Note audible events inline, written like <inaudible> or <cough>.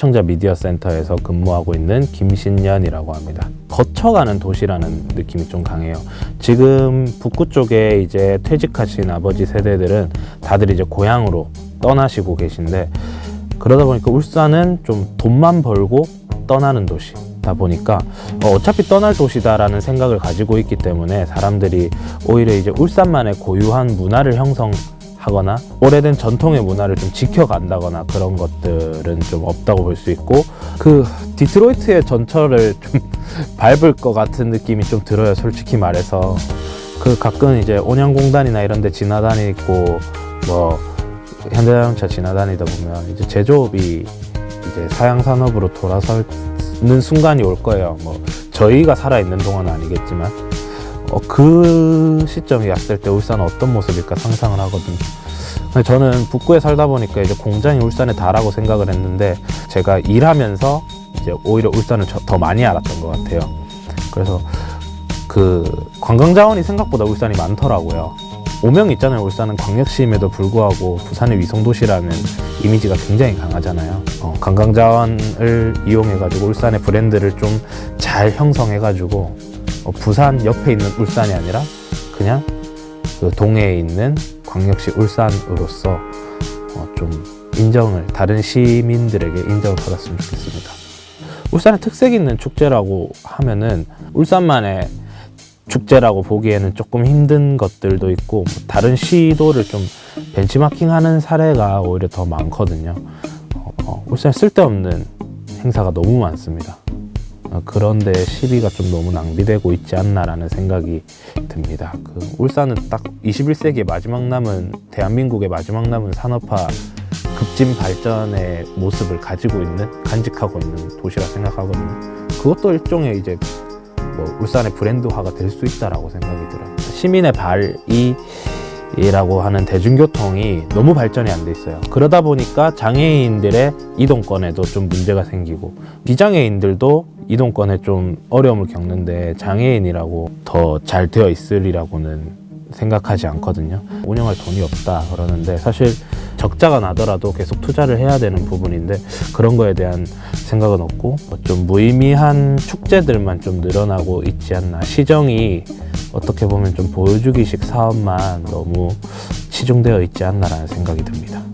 시청자 미디어 센터에서 근무하고 있는 김신년이라고 합니다. 거쳐가는 도시라는 느낌이 좀 강해요. 지금 북구 쪽에 이제 퇴직하신 아버지 세대들은 다들 이제 고향으로 떠나시고 계신데 그러다 보니까 울산은 좀 돈만 벌고 떠나는 도시 다 보니까 어, 어차피 떠날 도시다라는 생각을 가지고 있기 때문에 사람들이 오히려 이제 울산만의 고유한 문화를 형성 하거나 오래된 전통의 문화를 좀 지켜간다거나 그런 것들은 좀 없다고 볼 수 있고 그 디트로이트의 전철을 좀 <laughs> 밟을 것 같은 느낌이 좀 들어요 솔직히 말해서 그 가끔 이제 온양공단이나 이런 데 지나다니고 뭐 현대자동차 지나다니다 보면 이제 제조업이 이제 사양 산업으로 돌아서는 순간이 올 거예요. 뭐 저희가 살아 있는 동안은 아니겠지만 어, 그 시점이 왔을 때 울산은 어떤 모습일까 상상을 하거든요. 저는 북구에 살다 보니까 이제 공장이 울산에 다라고 생각을 했는데 제가 일하면서 이제 오히려 울산을 저- 더 많이 알았던 것 같아요. 그래서 그 관광 자원이 생각보다 울산이 많더라고요. 오명 있잖아요. 울산은 광역시임에도 불구하고 부산의 위성 도시라는 이미지가 굉장히 강하잖아요. 어, 관광 자원을 이용해 가지고 울산의 브랜드를 좀 잘 형성해 가지고 어, 부산 옆에 있는 울산이 아니라 그냥 그 동해에 있는 광역시 울산으로서 어, 좀 인정을 다른 시민들에게 인정을 받았으면 좋겠습니다. 울산의 특색 있는 축제라고 하면은 울산만의 축제라고 보기에는 조금 힘든 것들도 있고 뭐 다른 시도를 좀 벤치마킹하는 사례가 오히려 더 많거든요. 어, 어, 울산에 쓸데없는 행사가 너무 많습니다. 어, 그런데 시비가 좀 너무 낭비되고 있지 않나라는 생각이 듭니다. 그 울산은 딱 21세기의 마지막 남은 대한민국의 마지막 남은 산업화 급진 발전의 모습을 가지고 있는 간직하고 있는 도시라 생각하거든요. 그것도 일종의 이제 뭐 울산의 브랜드화가 될 수 있다라고 생각이 들어요. 시민의 발이 라고 하는 대중교통이 너무 발전이 안 돼 있어요. 그러다 보니까 장애인들의 이동권에도 좀 문제가 생기고 비장애인들도 이동권에 좀 어려움을 겪는데 장애인이라고 더 잘 되어 있으리라고는 생각하지 않거든요. 운영할 돈이 없다 그러는데 사실 적자가 나더라도 계속 투자를 해야 되는 부분인데 그런 거에 대한 생각은 없고 뭐좀 무의미한 축제들만 좀 늘어나고 있지 않나 시정이 어떻게 보면 좀 보여주기식 사업만 너무 치중되어 있지 않나라는 생각이 듭니다.